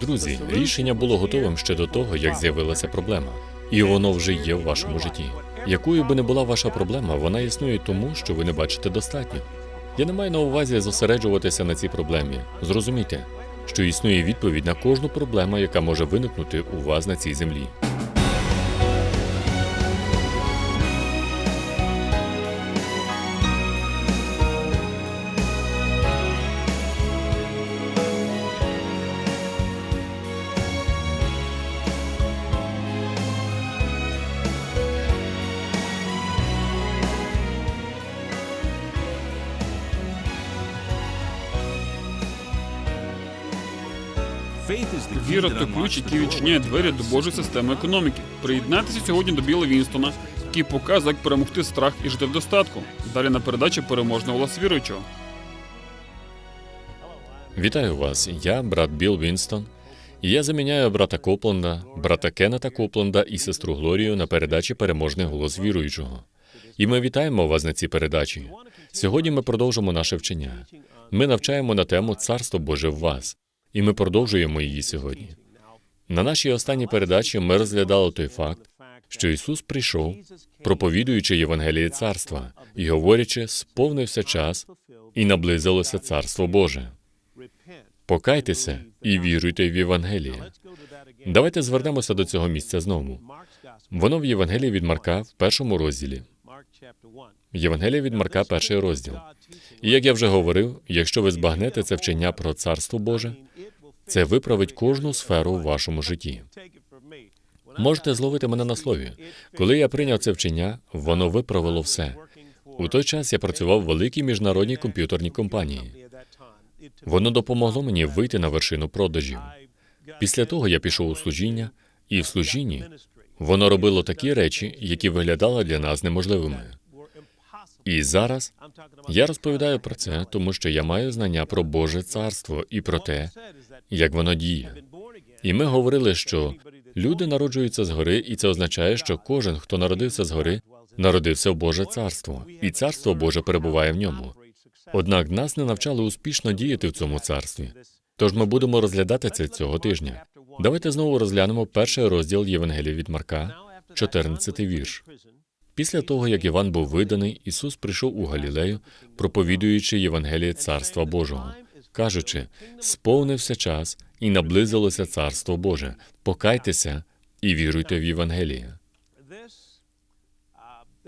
Друзі, рішення було готовим ще до того, як з'явилася проблема, і воно вже є в вашому житті. Якою би не була ваша проблема, вона існує тому, що ви не бачите достатньо. Я не маю на увазі зосереджуватися на цій проблемі. Зрозумійте, що існує відповідь на кожну проблему, яка може виникнути у вас на цій землі. Ключ, відчиняє двері до Божої системи економіки. Приєднайтеся сьогодні до Біла Вінстона, який показує, як перемогти страх і жити в достатку. Далі на передачі переможного голос віруючого. Вітаю вас, я брат Білл Вінстон. Я заміняю брата Копленда, брата Кеннета Копленда і сестру Глорію на передачі Переможний голос віруючого. І ми вітаємо вас на цій передачі. Сьогодні ми продовжимо наше вчення. Ми навчаємо на тему Царство Боже в вас, і ми продовжуємо її сьогодні. На нашій останній передачі ми розглядали той факт, що Ісус прийшов, проповідуючи Євангеліє царства і говорячи, сповнився час і наблизилося Царство Боже. Покайтеся і віруйте в Євангеліє. Давайте звернемося до цього місця знову. Воно в Євангелії від Марка в першому розділі. Євангелія від Марка, перший розділ. І як я вже говорив, якщо ви збагнете це вчення про царство Боже, це виправить кожну сферу в вашому житті. Можете зловити мене на слові. Коли я прийняв це вчення, воно виправило все. У той час я працював в великій міжнародній комп'ютерній компанії. Воно допомогло мені вийти на вершину продажів. Після того я пішов у служіння, і в служінні воно робило такі речі, які виглядали для нас неможливими. І зараз я розповідаю про це, тому що я маю знання про Боже царство і про те, як воно діє. І ми говорили, що люди народжуються згори, і це означає, що кожен, хто народився згори, народився в Боже царство, і царство Боже перебуває в ньому. Однак нас не навчали успішно діяти в цьому царстві. Тож ми будемо розглядати це цього тижня. Давайте знову розглянемо перший розділ Євангелія від Марка, 14 вірш. Після того, як Іван був виданий, Ісус прийшов у Галілею, проповідуючи Євангеліє Царства Божого, кажучи: сповнився час і наблизилося Царство Боже. Покайтеся і віруйте в Євангеліє.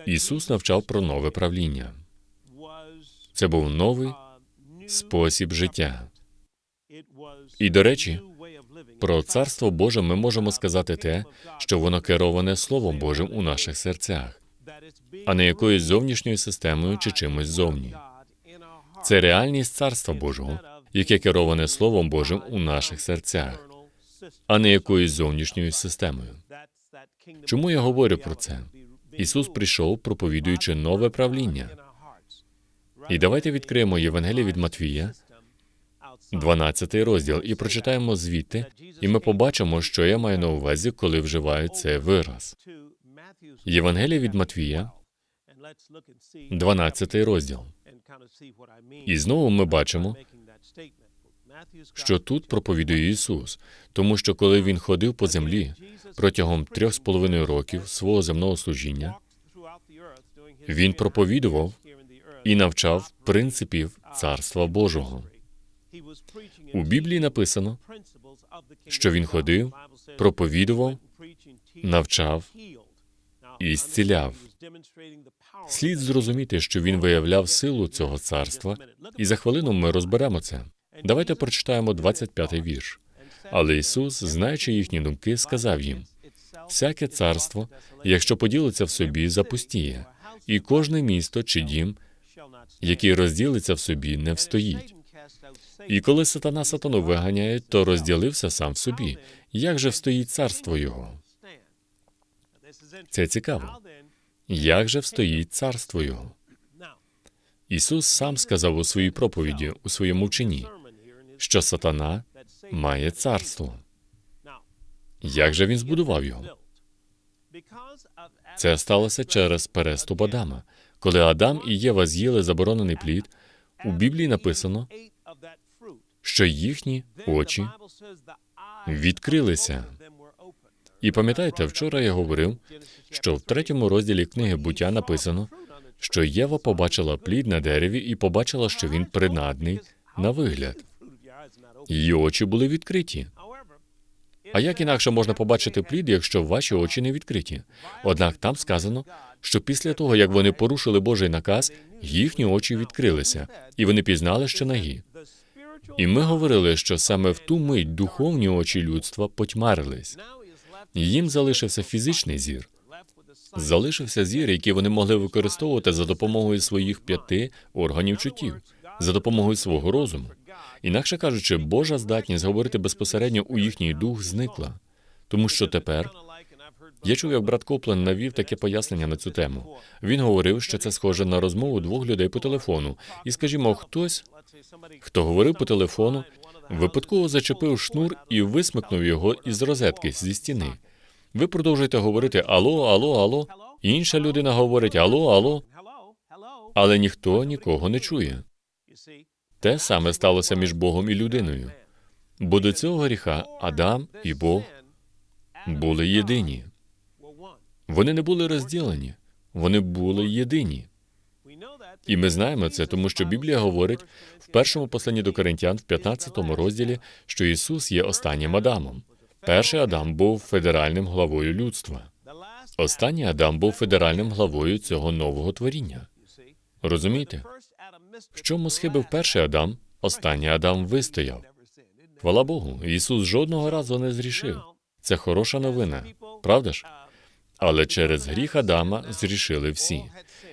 Ісус навчав про нове правління. Це був новий спосіб життя. І, до речі, про царство Боже ми можемо сказати те, що воно кероване Словом Божим у наших серцях, а не якоюсь зовнішньою системою чи чимось зовні. Це реальність царства Божого, яке кероване Словом Божим у наших серцях, а не якоюсь зовнішньою системою. Чому я говорю про це? Ісус прийшов, проповідуючи нове правління. І давайте відкриємо Євангеліє від Матвія, 12 розділ, і прочитаємо звідти, і ми побачимо, що я маю на увазі, коли вживаю цей вираз. Євангеліє від Матвія, 12 розділ. І знову ми бачимо, що тут проповідує Ісус, тому що коли він ходив по землі протягом трьох з половиною років свого земного служіння, він проповідував і навчав принципів Царства Божого. У Біблії написано, що він ходив, проповідував, навчав і зціляв. Слід зрозуміти, що він виявляв силу цього царства, і за хвилину ми розберемо це. Давайте прочитаємо 25-й вірш. Але Ісус, знаючи їхні думки, сказав їм: всяке царство, якщо поділиться в собі, запустіє, і кожне місто чи дім, який розділиться в собі, не встоїть. І коли сатана сатану виганяє, то розділився сам в собі. Як же встоїть царство його? Це цікаво. Як же встоїть царство його? Ісус сам сказав у своїй проповіді, у своєму вченні, що сатана має царство. Як же він збудував його? Це сталося через переступ Адама. Коли Адам і Єва з'їли заборонений плід, у Біблії написано, що їхні очі відкрилися. І пам'ятаєте, вчора я говорив, що в третьому розділі книги буття написано, що Єва побачила плід на дереві і побачила, що він принадний на вигляд. Її очі були відкриті. А як інакше можна побачити плід, якщо ваші очі не відкриті? Однак там сказано, що після того, як вони порушили Божий наказ, їхні очі відкрилися, і вони пізнали, що нагі. І ми говорили, що саме в ту мить духовні очі людства потьмарились. Їм залишився фізичний зір. Залишився зір, який вони могли використовувати за допомогою своїх п'яти органів чуттів, за допомогою свого розуму. Інакше кажучи, Божа здатність говорити безпосередньо у їхній дух зникла, тому що тепер я чув, як брат Коплен навів таке пояснення на цю тему. Він говорив, що це схоже на розмову двох людей по телефону. І, скажімо, хтось, хто говорив по телефону, випадково зачепив шнур і висмикнув його із розетки зі стіни. Ви продовжуєте говорити Ало, ало, ало. Інша людина говорить Ало, ало, але ніхто нікого не чує. Те саме сталося між Богом і людиною. Бо до цього гріха Адам і Бог були єдині. Вони не були розділені, вони були єдині. І ми знаємо це, тому що Біблія говорить в першому посланні до Коринтян, в 15 розділі, що Ісус є останнім Адамом. Перший Адам був федеральним главою людства. Останній Адам був федеральним главою цього нового творіння. Розумієте? В чому схибив перший Адам, останній Адам вистояв. Хвала Богу, Ісус жодного разу не зрішив. Це хороша новина, правда ж? Але через гріх Адама зрішили всі.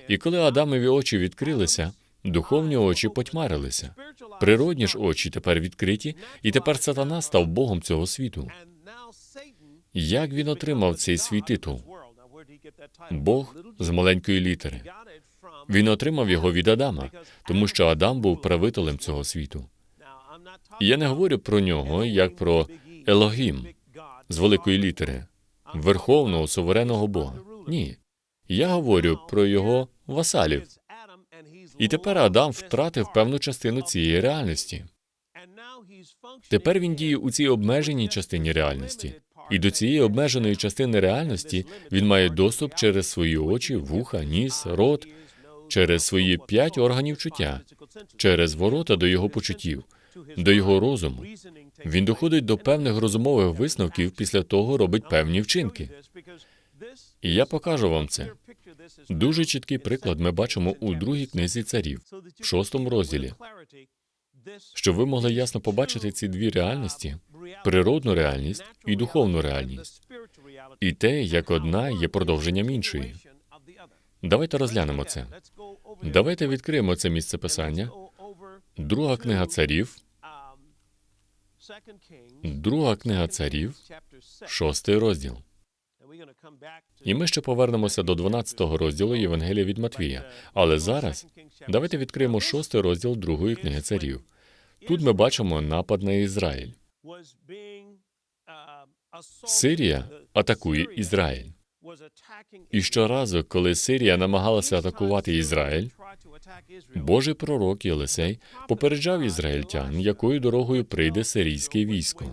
І коли Адамові очі відкрилися, духовні очі потьмарилися. Природні ж очі тепер відкриті, і тепер сатана став Богом цього світу. Як він отримав цей свій титул? Бог з маленької літери. Він отримав його від Адама, тому що Адам був правителем цього світу. І я не говорю про нього як про Елогім з великої літери, верховного суверенного Бога. Ні. Я говорю про його васалів. І тепер Адам втратив певну частину цієї реальності. Тепер він діє у цій обмеженій частині реальності. І до цієї обмеженої частини реальності він має доступ через свої очі, вуха, ніс, рот, через свої п'ять органів чуття, через ворота до його почуттів, до його розуму. Він доходить до певних розумових висновків, після того робить певні вчинки. І я покажу вам це. Дуже чіткий приклад ми бачимо у другій книзі царів, в шостому розділі, щоб ви могли ясно побачити ці дві реальності: природну реальність і духовну реальність, і те, як одна є продовженням іншої. Давайте розглянемо це. Давайте відкриємо це місце писання. Друга книга царів, друга книга царів, шостий розділ. І ми ще повернемося до 12-го розділу Євангелія від Матвія. Але зараз давайте відкриємо шостий розділ другої книги царів. Тут ми бачимо напад на Ізраїль. Сирія атакує Ізраїль. І щоразу, коли Сирія намагалася атакувати Ізраїль, Божий пророк Єлисей попереджав ізраїльтян, якою дорогою прийде сирійське військо.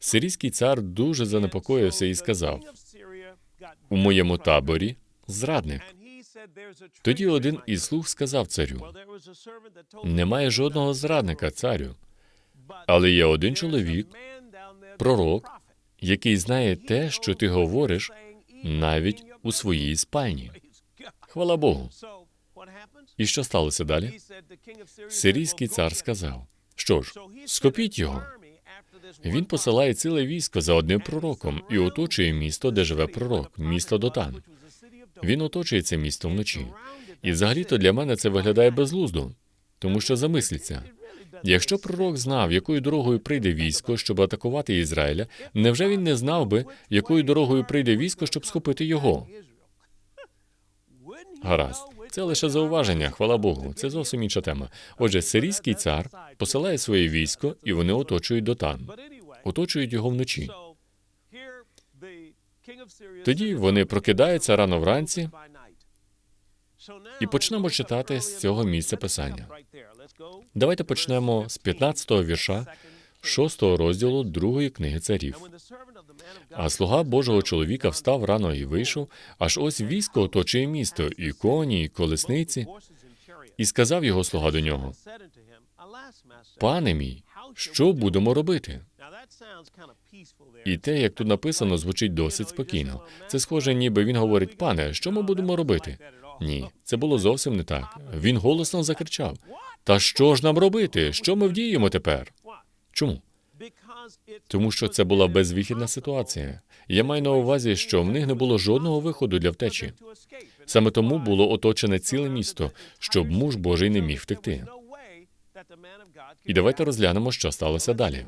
Сирійський цар дуже занепокоївся і сказав: у моєму таборі зрадник. Тоді один із слуг сказав царю: немає жодного зрадника, царю, але є один чоловік, пророк, який знає те, що ти говориш, навіть у своїй спальні. Хвала Богу. І що сталося далі? Сирійський цар сказав: що ж, скопіть його. Він посилає ціле військо за одним пророком і оточує місто, де живе пророк, місто Дотан. Він оточує це місто вночі. І взагалі-то для мене це виглядає безглуздо, тому що замисліться. Якщо пророк знав, якою дорогою прийде військо, щоб атакувати Ізраїля, невже він не знав би, якою дорогою прийде військо, щоб схопити його? Гаразд, це лише зауваження, хвала Богу. Це зовсім інша тема. Отже, сирійський цар посилає своє військо, і вони оточують дотан, оточують його вночі. Тоді вони прокидаються рано вранці і почнемо читати з цього місця писання. Давайте почнемо з 15-го вірша шостого розділу другої книги царів. А слуга Божого чоловіка встав рано і вийшов, аж ось військо оточує місто, і коні, і колесниці, і сказав його слуга до нього: Пане мій, що будемо робити? І те, як тут написано, звучить досить спокійно. Це схоже, ніби він говорить: пане, що ми будемо робити? Ні, це було зовсім не так. Він голосно закричав: Та що ж нам робити? Що ми вдіємо тепер? Чому? Тому що це була безвихідна ситуація. Я маю на увазі, що в них не було жодного виходу для втечі. Саме тому було оточене ціле місто, щоб муж Божий не міг втекти. І давайте розглянемо, що сталося далі.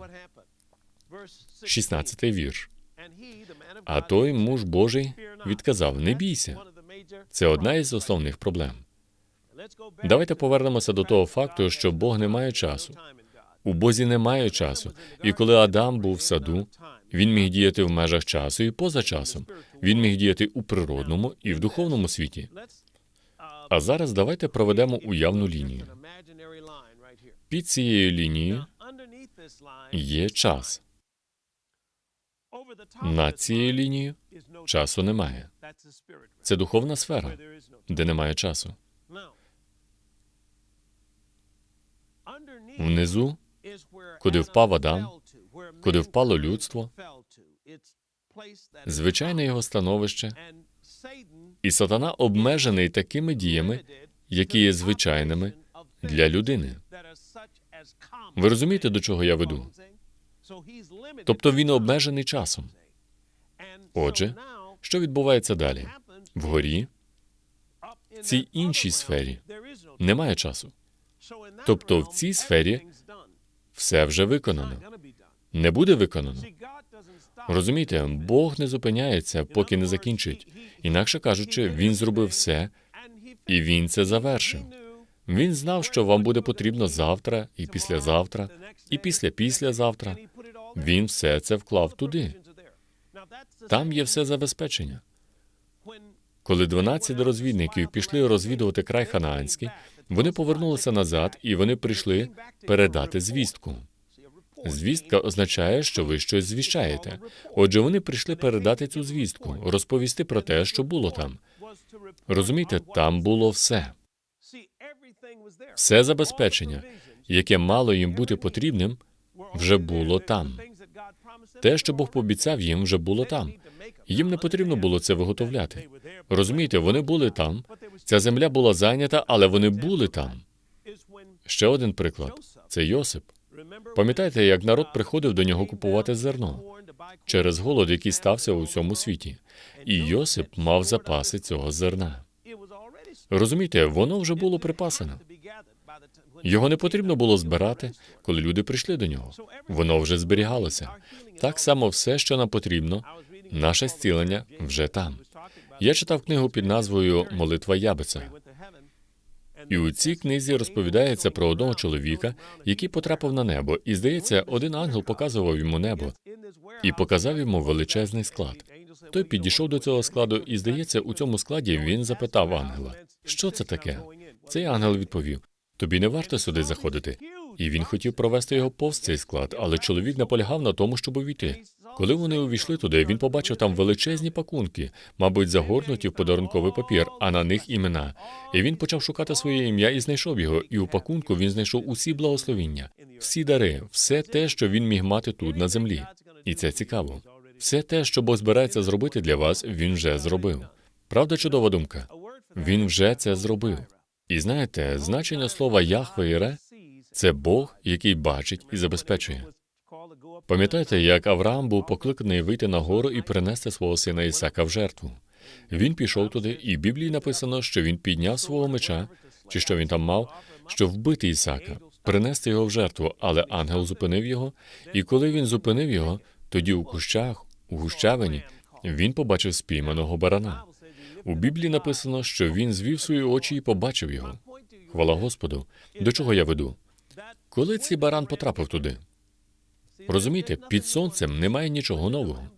16-й вірш. А той муж Божий відказав: Не бійся. Це одна із основних проблем. Давайте повернемося до того факту, що Бог не має часу. У Бозі немає часу. І коли Адам був в саду, він міг діяти в межах часу і поза часом. Він міг діяти у природному і в духовному світі. А зараз давайте проведемо уявну лінію. Під цією лінією є час. Над цією лінією часу немає. Це духовна сфера, де немає часу. Внизу, куди впав Адам, куди впало людство, звичайне його становище, і сатана обмежений такими діями, які є звичайними для людини. Ви розумієте, до чого я веду? Тобто він обмежений часом. Отже, що відбувається далі? Вгорі, в цій іншій сфері немає часу. Тобто в цій сфері Все вже виконано. Не буде виконано. Розумієте, Бог не зупиняється, поки не закінчить. Інакше кажучи, він зробив все, і він це завершив. Він знав, що вам буде потрібно завтра, і післязавтра, і після післязавтра. Він все це вклав туди. Там є все забезпечення. Коли 12 розвідників пішли розвідувати край Ханаанський, вони повернулися назад і вони прийшли передати звістку. Звістка означає, що ви щось звіщаєте. Отже, вони прийшли передати цю звістку, розповісти про те, що було там. Розумієте, там було все. Все забезпечення, яке мало їм бути потрібним, вже було там. Те, що Бог пообіцяв їм, вже було там. Їм не потрібно було це виготовляти. Розумієте, вони були там. Ця земля була зайнята, але вони були там. Ще один приклад це Йосип. Пам'ятаєте, як народ приходив до нього купувати зерно через голод, який стався у всьому світі, і Йосип мав запаси цього зерна. Розумієте, воно вже було припасено. Його не потрібно було збирати, коли люди прийшли до нього. Воно вже зберігалося. Так само все, що нам потрібно, наше зцілення вже там. Я читав книгу під назвою Молитва Ябеца. І у цій книзі розповідається про одного чоловіка, який потрапив на небо, і здається, один ангел показував йому небо і показав йому величезний склад. Той підійшов до цього складу, і здається, у цьому складі він запитав ангела, що це таке. Цей ангел відповів: тобі не варто сюди заходити. І він хотів провести його повз цей склад, але чоловік наполягав на тому, щоб увійти. Коли вони увійшли туди, він побачив там величезні пакунки, мабуть, загорнуті в подарунковий папір, а на них імена. І він почав шукати своє ім'я і знайшов його. І у пакунку він знайшов усі благословіння, всі дари, все те, що він міг мати тут на землі. І це цікаво. Все те, що Бог збирається зробити для вас, він вже зробив. Правда, чудова думка. Він вже це зробив. І знаєте, значення слова Яхве Іре – це Бог, який бачить і забезпечує. Пам'ятаєте, як Авраам був покликаний вийти на гору і принести свого сина Ісака в жертву? Він пішов туди, і в Біблії написано, що він підняв свого меча, чи що він там мав, щоб вбити Ісака, принести його в жертву, але ангел зупинив його, і коли він зупинив його, тоді у кущах, у гущавині, він побачив спійманого барана. У Біблії написано, що він звів свої очі і побачив його. Хвала Господу. До чого я веду? Коли цей баран потрапив туди? Розумієте, під сонцем немає нічого нового.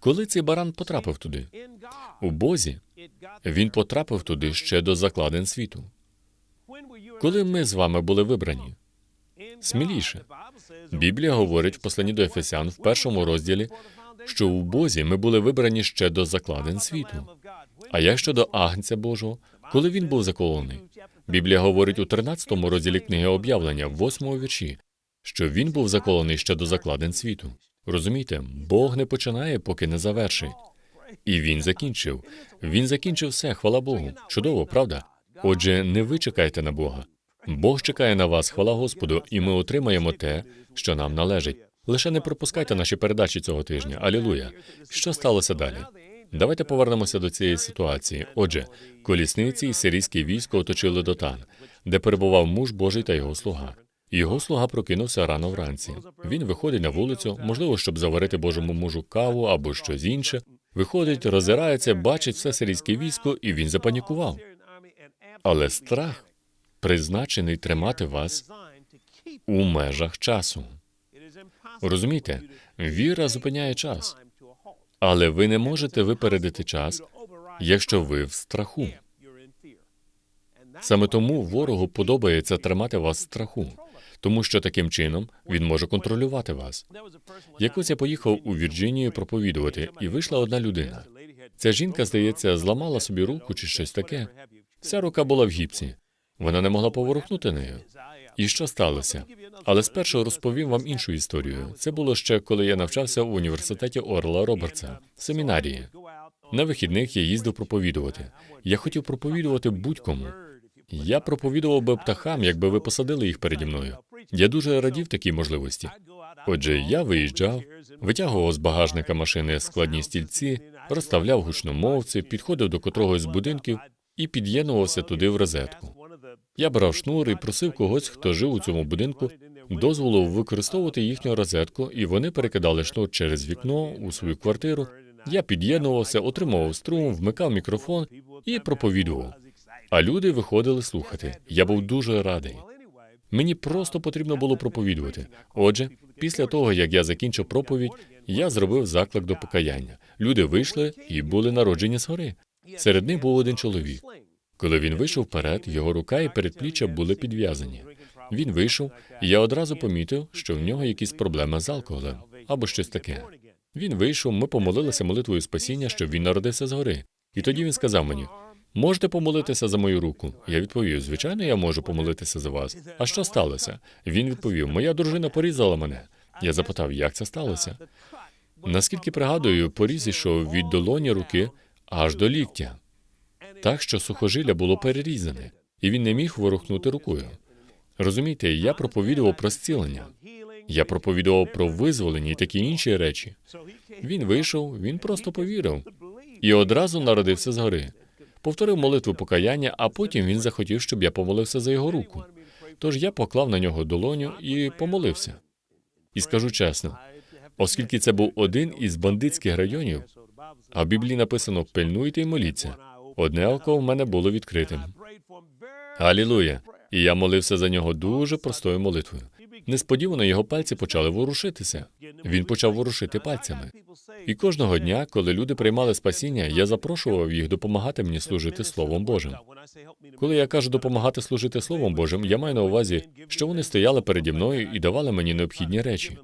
Коли цей баран потрапив туди? У Бозі він потрапив туди ще до закладин світу. Коли ми з вами були вибрані? Сміліше. Біблія говорить в посланні до Ефесян в першому розділі, що у Бозі ми були вибрані ще до закладин світу. А як щодо Агнця Божого, коли він був заколений? Біблія говорить у 13 розділі книги об'явлення, в 8 вірші, що він був заколений ще до закладин світу. Розумієте, Бог не починає, поки не завершить. І він закінчив. Він закінчив все, хвала Богу. Чудово, правда? Отже, не ви чекайте на Бога. Бог чекає на вас, хвала Господу, і ми отримаємо те, що нам належить. Лише не пропускайте наші передачі цього тижня. Алілуя. Що сталося далі? Давайте повернемося до цієї ситуації. Отже, колісниці і сирійське військо оточили Дотан, де перебував муж Божий та його слуга. Його слуга прокинувся рано вранці. Він виходить на вулицю, можливо, щоб заварити Божому мужу каву або щось інше. Виходить, роззирається, бачить все сирійське військо, і він запанікував. Але страх призначений тримати вас у межах часу. Розумієте, віра зупиняє час, але ви не можете випередити час, якщо ви в страху. Саме тому ворогу подобається тримати вас в страху, тому що таким чином він може контролювати вас. Якось я поїхав у Вірджинію проповідувати, і вийшла одна людина. Ця жінка, здається, зламала собі руку чи щось таке. Вся рука була в гіпсі. Вона не могла поворухнути нею. І що сталося? Але спершу розповім вам іншу історію. Це було ще коли я навчався в університеті Орла Робертса, в семінарії. На вихідних я їздив проповідувати. Я хотів проповідувати будь-кому. Я проповідував би птахам, якби ви посадили їх переді мною. Я дуже радів такій можливості. Отже, я виїжджав, витягував з багажника машини складні стільці, розставляв гучномовці, підходив до котрогось з будинків і під'єднувався туди в розетку. Я брав шнур і просив когось, хто жив у цьому будинку, дозволу використовувати їхню розетку, і вони перекидали шнур через вікно у свою квартиру. Я під'єднувався, отримував струм, вмикав мікрофон і проповідував. А люди виходили слухати. Я був дуже радий. Мені просто потрібно було проповідувати. Отже, після того, як я закінчив проповідь, я зробив заклик до покаяння. Люди вийшли і були народжені згори. Серед них був один чоловік. Коли він вийшов вперед, його рука і передпліччя були підв'язані. Він вийшов, і я одразу помітив, що в нього якісь проблеми з алкоголем або щось таке. Він вийшов, ми помолилися молитвою спасіння, щоб він народився згори. І тоді він сказав мені: можете помолитися за мою руку? Я відповів: звичайно, я можу помолитися за вас. А що сталося? Він відповів: Моя дружина порізала мене. Я запитав, як це сталося. Наскільки пригадую, поріз ішов від долоні руки аж до ліктя, так що сухожилля було перерізане, і він не міг ворухнути рукою. Розумієте, я проповідував про зцілення. Я проповідував про визволення і такі інші речі. Він вийшов, він просто повірив і одразу народився згори. Повторив молитву покаяння, а потім він захотів, щоб я помолився за його руку. Тож я поклав на нього долоню і помолився. І скажу чесно, оскільки це був один із бандитських районів, а в Біблії написано пильнуйте і моліться. Одне око в мене було відкритим. Алілуя! І я молився за нього дуже простою молитвою. Несподівано його пальці почали ворушитися. Він почав ворушити пальцями. І кожного дня, коли люди приймали спасіння, я запрошував їх допомагати мені служити Словом Божим. Коли я кажу допомагати служити Словом Божим, я маю на увазі, що вони стояли переді мною і давали мені необхідні речі.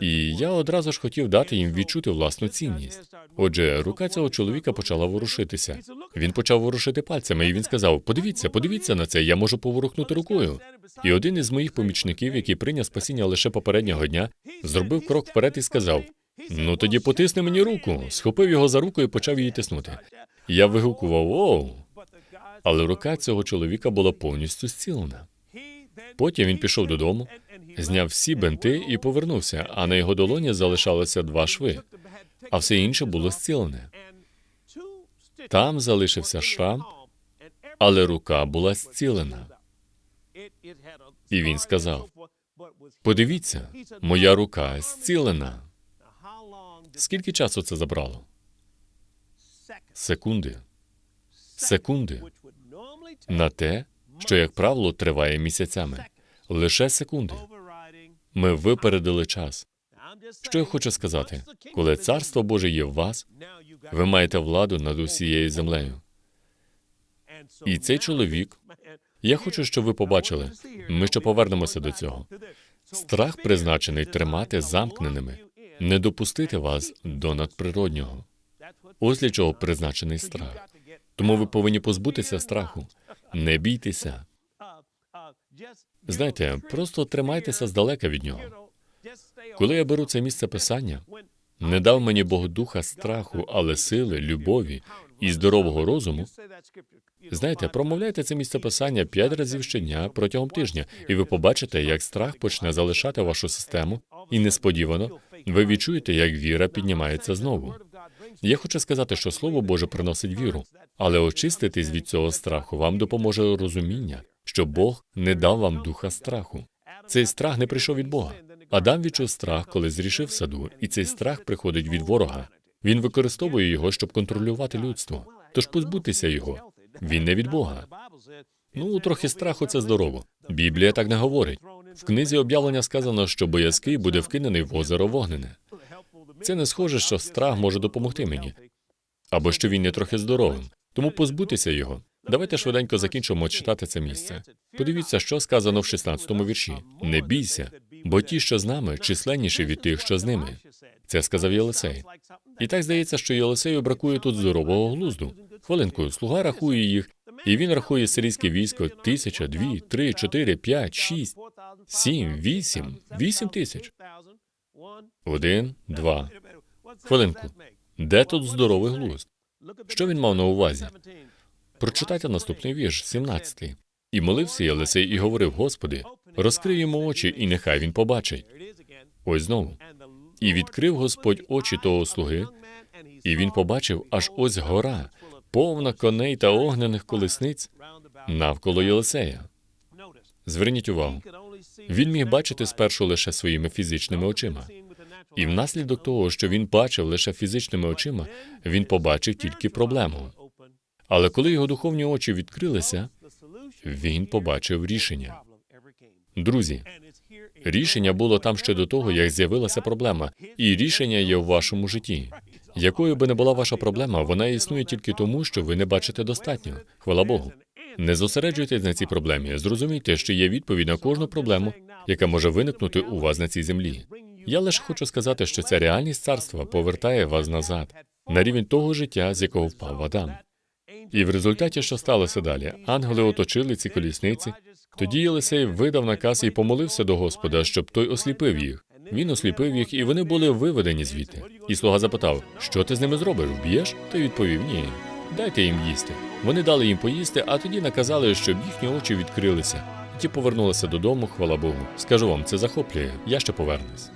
І я одразу ж хотів дати їм відчути власну цінність. Отже, рука цього чоловіка почала ворушитися. Він почав ворушити пальцями, і він сказав: Подивіться, подивіться на це, я можу поворухнути рукою. І один із моїх помічників, який прийняв спасіння лише попереднього дня, зробив крок вперед і сказав: Ну тоді потисни мені руку, схопив його за руку і почав її тиснути. Я вигукував Оу! Але рука цього чоловіка була повністю зцілена. Потім він пішов додому, зняв всі бенти і повернувся, а на його долоні залишалося два шви, а все інше було зцілене. Там залишився шрам, але рука була зцілена. І він сказав: Подивіться, моя рука зцілена. Скільки часу це забрало? Секунди. Секунди. На те, що, як правило, триває місяцями. Лише секунди. Ми випередили час. Що я хочу сказати? Коли царство Боже є в вас, ви маєте владу над усією землею. І цей чоловік, Я хочу, щоб ви побачили. Ми ще повернемося до цього. Страх призначений тримати замкненими, не допустити вас до надприроднього. Ось для чого призначений страх. Тому ви повинні позбутися страху. Не бійтеся. Знаєте, просто тримайтеся здалека від нього. Коли я беру це місце писання, не дав мені Бог духа страху, але сили, любові і здорового розуму. Знаєте, промовляйте це місце писання п'ять разів щодня протягом тижня, і ви побачите, як страх почне залишати вашу систему, і несподівано ви відчуєте, як віра піднімається знову. Я хочу сказати, що Слово Боже приносить віру, але очиститись від цього страху вам допоможе розуміння, що Бог не дав вам духа страху. Цей страх не прийшов від Бога. Адам відчув страх, коли зрішив саду, і цей страх приходить від ворога. Він використовує його, щоб контролювати людство. Тож позбутися його. Він не від Бога. Ну, трохи страху це здорово. Біблія так не говорить. В книзі об'явлення сказано, що боязкий буде вкинений в озеро вогнене. Це не схоже, що страх може допомогти мені, або що він є трохи здоровим. Тому позбутися його. Давайте швиденько закінчимо читати це місце. Подивіться, що сказано в 16-му вірші. Не бійся, бо ті, що з нами, численніші від тих, що з ними. Це сказав Єлисей. І так здається, що Єлисею бракує тут здорового глузду. Хвилинку, слуга рахує їх, і він рахує сирійське військо тисяча, дві, три, чотири, п'ять, шість, сім, вісім, вісім тисяч. Один, два. Хвилинку. Де тут здоровий глузд? Що він мав на увазі? Прочитайте наступний вірш, 17. І молився Єлисей і говорив: Господи, розкрий йому очі, і нехай він побачить. Ось знову. І відкрив Господь очі того слуги, і він побачив аж ось гора, повна коней та огнених колесниць навколо Єлисея. Зверніть увагу, він міг бачити спершу лише своїми фізичними очима. І внаслідок того, що він бачив лише фізичними очима, він побачив тільки проблему. Але коли його духовні очі відкрилися, він побачив рішення. Друзі, рішення було там ще до того, як з'явилася проблема, і рішення є в вашому житті. Якою би не була ваша проблема, вона існує тільки тому, що ви не бачите достатньо. Хвала Богу. Не зосереджуйтесь на цій проблемі. Зрозумійте, що є відповідь на кожну проблему, яка може виникнути у вас на цій землі. Я лише хочу сказати, що ця реальність царства повертає вас назад на рівень того життя, з якого впав Адам. І в результаті, що сталося далі, ангели оточили ці колісниці. Тоді Єлисей видав наказ і помолився до Господа, щоб той осліпив їх. Він осліпив їх, і вони були виведені звідти. І слуга запитав: Що ти з ними зробиш? Вб'єш? Той відповів: Ні. Дайте їм їсти. Вони дали їм поїсти, а тоді наказали, щоб їхні очі відкрилися. І ті повернулися додому, хвала Богу. Скажу вам, це захоплює. Я ще повернусь.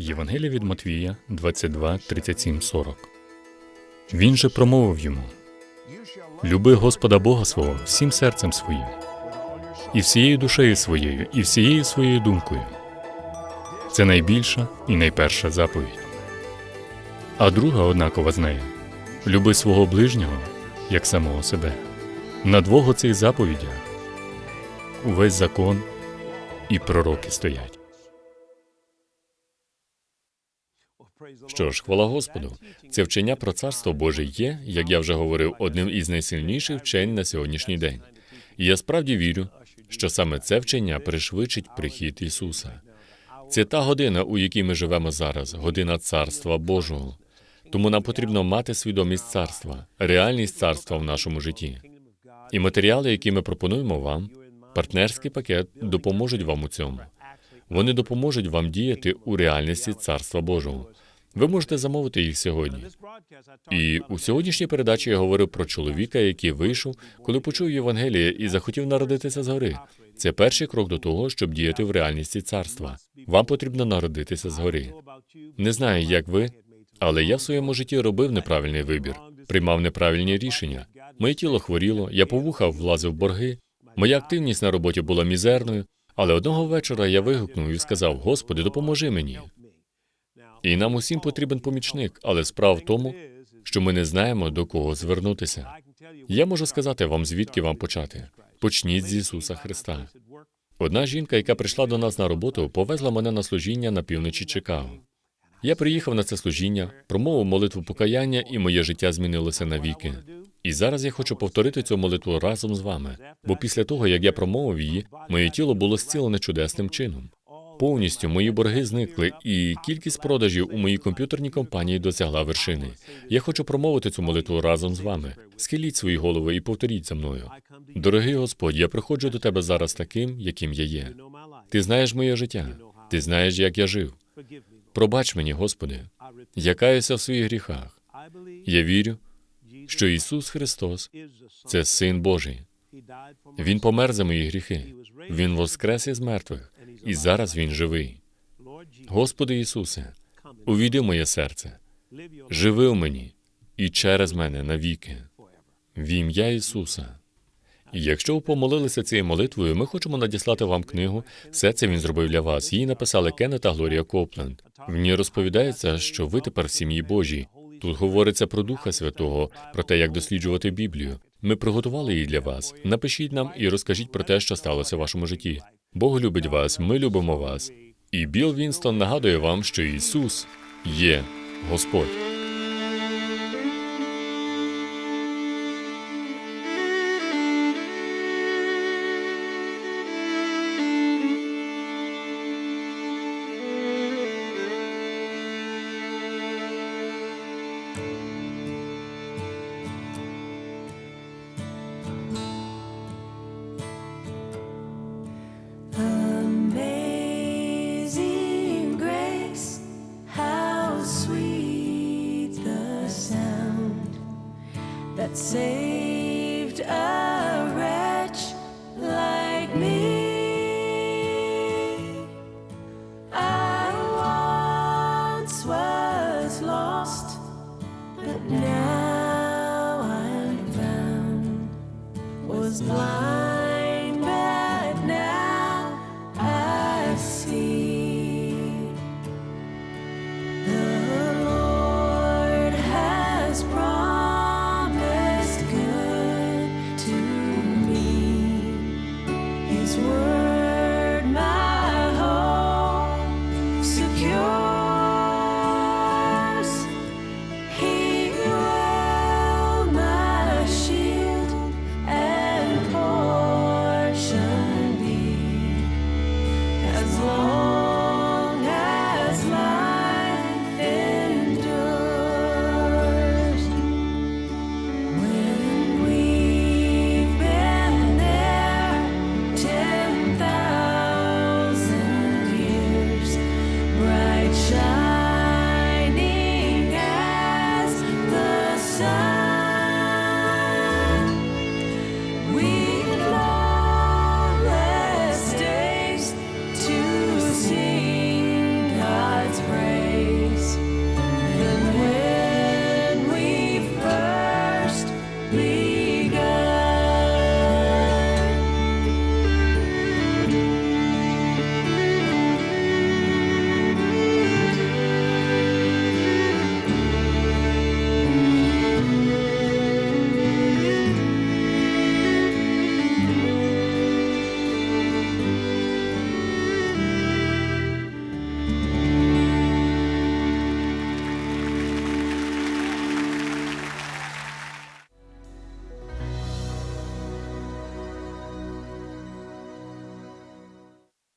Євангелія від Матвія 22, 37, 40. Він же промовив йому: Люби Господа Бога свого всім серцем своїм, і всією душею своєю, і всією своєю думкою. Це найбільша і найперша заповідь. А друга однакова з нею люби свого ближнього як самого себе. На двох оцих заповідях увесь закон і пророки стоять. Що ж, хвала Господу, це вчення про царство Боже є, як я вже говорив, одним із найсильніших вчень на сьогоднішній день. І я справді вірю, що саме це вчення пришвидшить прихід Ісуса. Це та година, у якій ми живемо зараз, година царства Божого. Тому нам потрібно мати свідомість царства, реальність царства в нашому житті. І матеріали, які ми пропонуємо вам, партнерський пакет, допоможуть вам у цьому. Вони допоможуть вам діяти у реальності царства Божого. Ви можете замовити їх сьогодні. І у сьогоднішній передачі я говорив про чоловіка, який вийшов, коли почув Євангеліє і захотів народитися згори. Це перший крок до того, щоб діяти в реальності царства. Вам потрібно народитися згори. Не знаю, як ви, але я в своєму житті робив неправильний вибір, приймав неправильні рішення. Моє тіло хворіло, я по вухах влазив в борги. Моя активність на роботі була мізерною, але одного вечора я вигукнув і сказав: Господи, допоможи мені. І нам усім потрібен помічник, але справа в тому, що ми не знаємо до кого звернутися. Я можу сказати вам, звідки вам почати. Почніть з Ісуса Христа. Одна жінка, яка прийшла до нас на роботу, повезла мене на служіння на півночі Чикаго. Я приїхав на це служіння, промовив молитву покаяння, і моє життя змінилося навіки. І зараз я хочу повторити цю молитву разом з вами, бо після того, як я промовив її, моє тіло було зцілене чудесним чином. Повністю мої борги зникли, і кількість продажів у моїй комп'ютерній компанії досягла вершини. Я хочу промовити цю молитву разом з вами. Схиліть свої голови і повторіть за мною. Дорогий Господь, я приходжу до тебе зараз таким, яким я є. Ти знаєш моє життя, ти знаєш, як я жив. Пробач мені, Господи, я каюся в своїх гріхах. Я вірю, що Ісус Христос це Син Божий. Він помер за мої гріхи. Він воскрес із мертвих, і зараз Він живий. Господи Ісусе, увійди в моє серце, живи в мені і через мене навіки. В ім'я Ісуса. І якщо ви помолилися цією молитвою, ми хочемо надіслати вам книгу. Все це він зробив для вас. Її написали Кеннет та Глорія Копленд. В ній розповідається, що ви тепер в сім'ї Божій. Тут говориться про Духа Святого, про те, як досліджувати Біблію. Ми приготували її для вас. Напишіть нам і розкажіть про те, що сталося в вашому житті. Бог любить вас, ми любимо вас. І Білл Вінстон нагадує вам, що Ісус є Господь.